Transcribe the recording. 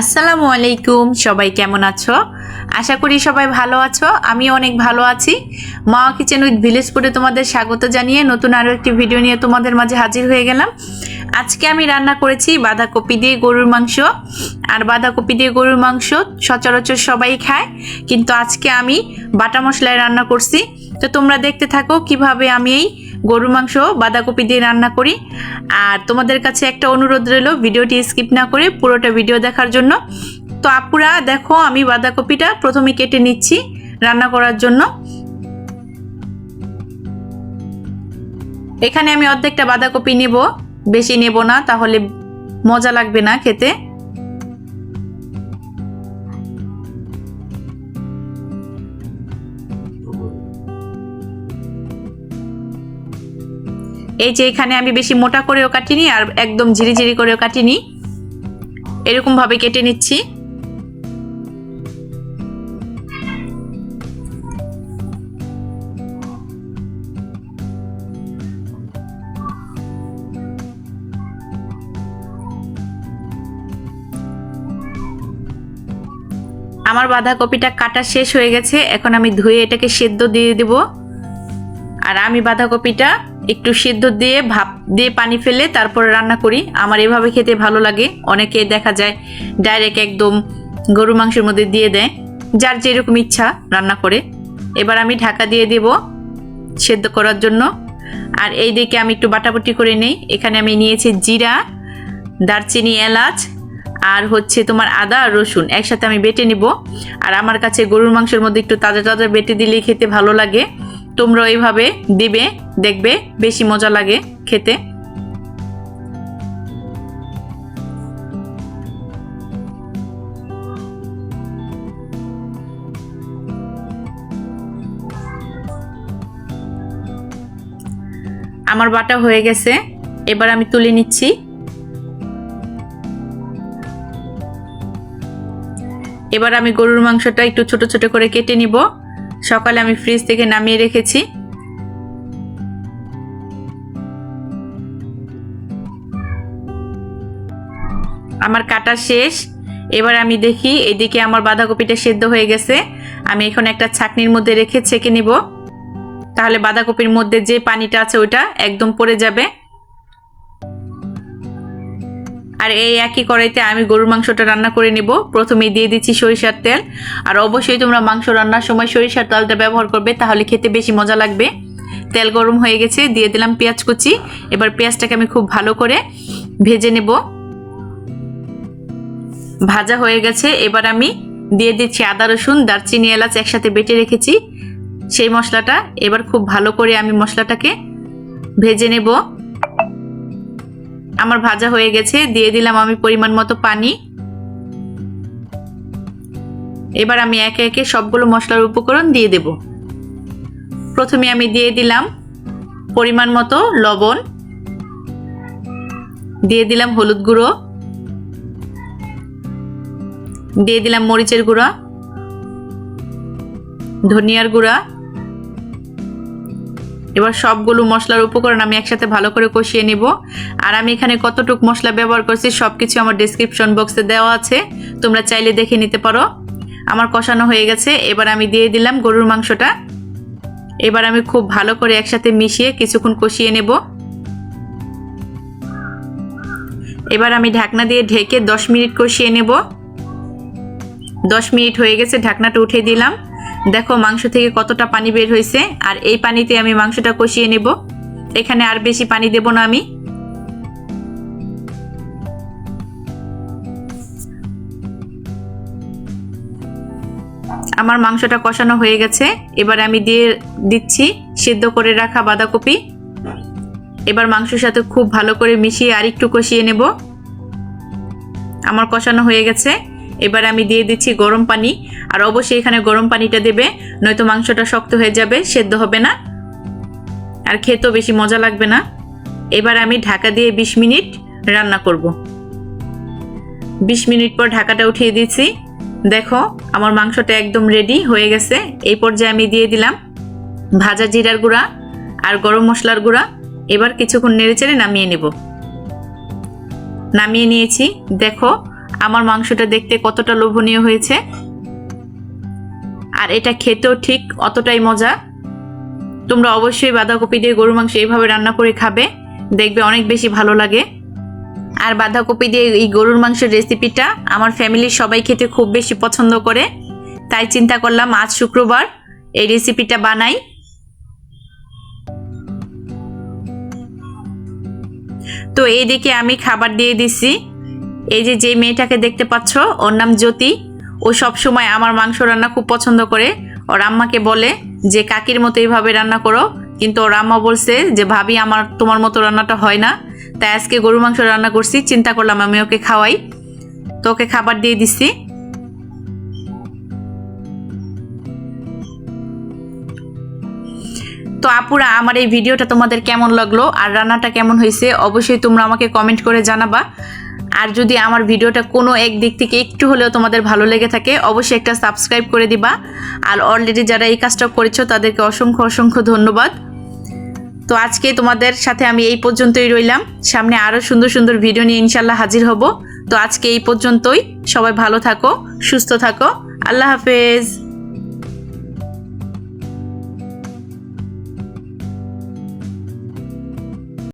আসসালামু আলাইকুম, সবাই কেমন আছো? আশা করি সবাই ভালো আছো আমি অনেক ভালো আছি। মা কিচেন উইথ ভিলেজ ফুডে তোমাদের স্বাগত জানিয়ে নতুন আরও একটি ভিডিও নিয়ে তোমাদের মাঝে হাজির হয়ে গেলাম। আজকে আমি রান্না করেছি বাঁধাকপি দিয়ে গরুর মাংস। আর বাঁধাকপি দিয়ে গরুর মাংস সচরাচর সবাই খায়, কিন্তু আজকে আমি বাটা মশলায় রান্না করছি। তো তোমরা দেখতে থাকো কীভাবে আমি এই গরুর মাংস, বাঁধাকপি দিয়ে রান্না করি। আর তোমাদের কাছে একটা অনুরোধ রইল, ভিডিওটি স্কিপ না করে পুরোটা ভিডিও দেখার জন্য। তো আপুরা, দেখো, আমি বাঁধাকপিটা প্রথমে কেটে নিচ্ছি রান্না করার জন্য। এখানে আমি অর্ধেকটা বাঁধাকপি নেব। বেশি নেব না, তাহলে মজা লাগবে না খেতে। এই যে এখানে আমি বেশি মোটা করেও কাটিনি আর একদম ঝিরিঝিরি করেও কাটিনি। এরকম ভাবে কেটে নিচ্ছি। আমার বাঁধাকপিটা কাটা শেষ হয়ে গেছে। এখন আমি ধুয়ে এটাকে সেদ্ধ দিয়ে দেব। আর আমি বাঁধাকপিটা একটু সিদ্ধ দিয়ে, ভাপ দিয়ে পানি ফেলে তারপরে রান্না করি। আমার এভাবে খেতে ভালো লাগে। অনেকে দেখা যায় ডাইরেক্ট একদম গরু মাংসের মধ্যে দিয়ে দেয়। যার যেরকম ইচ্ছা রান্না করে। এবার আমি ঢাকা দিয়ে দেব সেদ্ধ করার জন্য। আর এই দিকে আমি একটু বাটাবাটি করে নেই। এখানে আমি নিয়েছি জিরা, দারচিনি, এলাচ আর হচ্ছে তোমার আদা আর রসুন। একসাথে আমি বেটে নিব। আর আমার কাছে গরুর মাংসের মধ্যে একটু তাজা তাজা বেটে দিলেই খেতে ভালো লাগে। তোমরা এইভাবে দিবে, দেখবে, বেশি মজা লাগে খেতে। আমার বাটা হয়ে গেছে, এবার আমি তুলে নিচ্ছি। এবার আমি গরুর মাংসটা একটু ছোট ছোট করে কেটে নিব। সকালে আমি ফ্রিজ থেকে নামিয়ে রেখেছি। আমার কাটা শেষ। এবার আমি দেখি এদিকে আমার বাঁধাকপিটা সেদ্ধ হয়ে গেছে। আমি এখন একটা ছাকনির মধ্যে রেখে ছেঁকে নিব। তাহলে বাঁধাকপির মধ্যে যে পানিটা আছে ওইটা একদম পড়ে যাবে। আর এই একই কড়াইতে আমি গরুর মাংসটা রান্না করে নিব। প্রথমেই দিয়ে দিচ্ছি সরিষার তেল। আর অবশ্যই তোমরা মাংস রান্নার সময় সরিষার তেলটা ব্যবহার করবে, তাহলে খেতে বেশি মজা লাগবে। তেল গরম হয়ে গেছে, দিয়ে দিলাম পেঁয়াজ কুচি। এবার পেঁয়াজটাকে আমি খুব ভালো করে ভেজে নেব। ভাজা হয়ে গেছে, এবার আমি দিয়ে দিচ্ছি আদা, রসুন, দারচিনি, এলাচ একসাথে বেটে রেখেছি। সেই মশলাটা এবার খুব ভালো করে আমি মশলাটাকে ভেজে নেব। আমার ভাজা হয়ে গেছে, দিয়ে দিলাম আমি পরিমাণ মতো পানি। এবার আমি একে একে সবগুলো মশলার উপকরণ দিয়ে দেব। প্রথমে আমি দিয়ে দিলাম পরিমাণ মতো লবণ, দিয়ে দিলাম হলুদ গুঁড়ো, দিয়ে দিলাম মরিচের গুঁড়া, ধনিয়ার গুঁড়া এবার সবগুলো মশলার উপকরণ আমি একসাথে ভালো করে কষিয়ে নিব। আর আমি এখানে কতটুক মশলা ব্যবহার করছি সব কিছু আমার ডিসক্রিপশন বক্সে দেওয়া আছে। তোমরা চাইলে দেখে নিতে পারো। আমার কষানো হয়ে গেছে। এবার আমি দিয়ে দিলাম গরুর মাংসটা। এবার আমি খুব ভালো করে একসাথে মিশিয়ে কিছুক্ষণ কষিয়ে নেব। এবার আমি ঢাকনা দিয়ে ঢেকে দশ মিনিট কষিয়ে নেব। দশ মিনিট হয়ে গেছে, ঢাকনাটা উঠে দিলাম। দেখো মাংস থেকে কতটা পানি বের হয়েছে, আর এই পানিতে আমি মাংসটা কষিয়ে নেব। এখানে আর বেশি পানি দেব না আমি। আমার মাংসটা কষানো হয়ে গেছে। এবার আমি দিয়ে দিচ্ছি সিদ্ধ করে রাখা বাঁধাকপি। এবার মাংসের সাথে খুব ভালো করে মিশিয়ে আর একটু কষিয়ে নেব। আমার কষানো হয়ে গেছে। এবার আমি দিয়ে দিচ্ছি গরম পানি, আর অবশ্যই এখানে গরম পানিটা দেবে, নয়তো মাংসটা শক্ত হয়ে যাবে, সেদ্ধ হবে না, আর খেতেও বেশি মজা লাগবে না। এবার আমি ঢাকা দিয়ে বিশ মিনিট রান্না করব। বিশ মিনিট পর ঢাকাটা উঠিয়ে দিচ্ছি। দেখো, আমার মাংসটা একদম রেডি হয়ে গেছে। এই পর্যায়ে আমি দিয়ে দিলাম ভাজা জিরার গুঁড়া আর গরম মশলার গুঁড়া। এবার কিছুক্ষণ নেড়েচেড়ে নামিয়ে নেব। নামিয়ে নিয়েছি। দেখো আমার মাংসটা দেখতে কতটা লোভনীয় হয়েছে। আর এটা খেতেও ঠিক অতটাই মজা। তোমরা অবশ্যই বাঁধাকপি দিয়ে গরুর মাংস এইভাবে রান্না করে খাবে। দেখবে অনেক বেশি ভালো লাগে। আর বাঁধাকপি দিয়ে এই গরুর মাংসের রেসিপিটা আমার ফ্যামিলির সবাই খেতে খুব বেশি পছন্দ করে। তাই চিন্তা করলাম আজ শুক্রবার এই রেসিপিটা বানাই। তো এইদিকে আমি খাবার দিয়ে দিছি। এই যে যে মেয়েটাকে দেখতে পাচ্ছ, ওর নাম জ্যোতি। ও সব সময় আমার মাংস রান্না খুব পছন্দ করে। ওর আম্মাকে বলে যে, কাকির মতো এইভাবে রান্না করো। কিন্তু ওর আম্মা বলছে যে, ভাবি, আমার, তোমার মতো রান্নাটা হয় না। তাই আজকে গরু মাংস রান্না করছি, চিন্তা করলাম আমি ওকে খাওয়াই। তো ওকে খাবার দিয়ে দিছি। তো আপুরা, আমার এই ভিডিওটা তোমাদের কেমন লাগল? আর রান্নাটা কেমন হয়েছে? অবশ্যই তোমরা আমাকে কমেন্ট করে জানাবা। আর যদি আমার ভিডিওটা কোনো এক দিক থেকে একটু হলেও তোমাদের ভালো লেগে থাকে, অবশ্যই একটা সাবস্ক্রাইব করে দিবা। আর অলরেডি যারা এই কাজটা করেছ, তাদেরকে অসংখ্য অসংখ্য ধন্যবাদ। তো আজকে তোমাদের সাথে আমি এই পর্যন্তই রইলাম। সামনে আরও সুন্দর সুন্দর ভিডিও নিয়ে ইনশাল্লাহ হাজির হব। তো আজকে এই পর্যন্তই। সবাই ভালো থাকো, সুস্থ থাকো। আল্লাহ হাফেজ।